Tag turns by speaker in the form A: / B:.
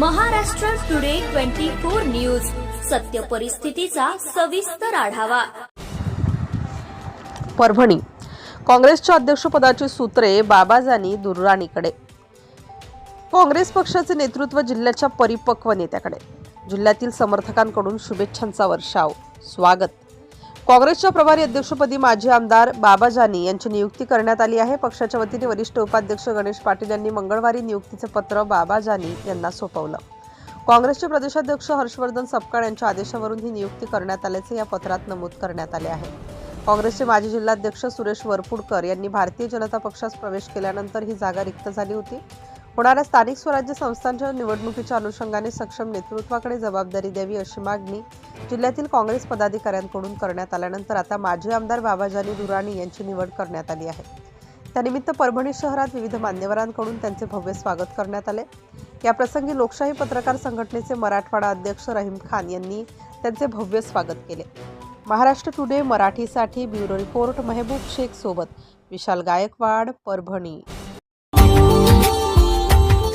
A: Maharashtra today twenty four news. सत्य परिस्थितीचा सविस्तर आढावा.
B: परभणी. काँग्रेसच्या अध्यक्षपदाची सूत्रे बाबाजानी दुर्राणीकडे. काँग्रेस पक्षाचे नेतृत्व जिल्ह्याच्या परिपक्व नेत्याकडे. जिल्ह्यातील समर्थकांकडून शुभेच्छांचा वर्षाव. स्वागत. काँग्रेसच्या प्रभारी अध्यक्षपदी माजी आमदार बाबाजानी यांची नियुक्ती करण्यात आली आहे. पक्षाच्या वतीने वरिष्ठ उपाध्यक्ष गणेश पाटील यांनी मंगळवारी नियुक्तीचे पत्र बाबाजानी यांना सोपवलं. काँग्रेसचे प्रदेशाध्यक्ष हर्षवर्धन सपकाळ यांच्या आदेशावरून ही नियुक्ती करण्यात आल्याचे या पत्रात नमूद करण्यात आले आहे. काँग्रेसचे माजी जिल्हाध्यक्ष सुरेश वरपुडकर यांनी भारतीय जनता पक्षात प्रवेश केल्यानंतर ही जागा रिक्त झाली होती. होणाऱ्या स्थानिक स्वराज्य संस्थांच्या निवडणुकीच्या अनुषंगाने सक्षम नेतृत्वाकडे जबाबदारी द्यावी अशी मागणी जिल्ह्यातील काँग्रेस पदाधिकाऱ्यांकडून करण्यात आल्यानंतर आता माजी आमदार बाबाजानी दुराणी यांची निवड करण्यात आली आहे. त्यानिमित्त परभणी शहरात विविध मान्यवरांकडून त्यांचे भव्य स्वागत करण्यात आले. या प्रसंगी लोकशाही पत्रकार संघटनेचे मराठवाडा अध्यक्ष रहीम खान यांनी त्यांचे भव्य स्वागत केले. महाराष्ट्र टुडे मराठीसाठी ब्युरो रिपोर्ट मेहबूब शेख सोबत विशाल गायकवाड परभणी.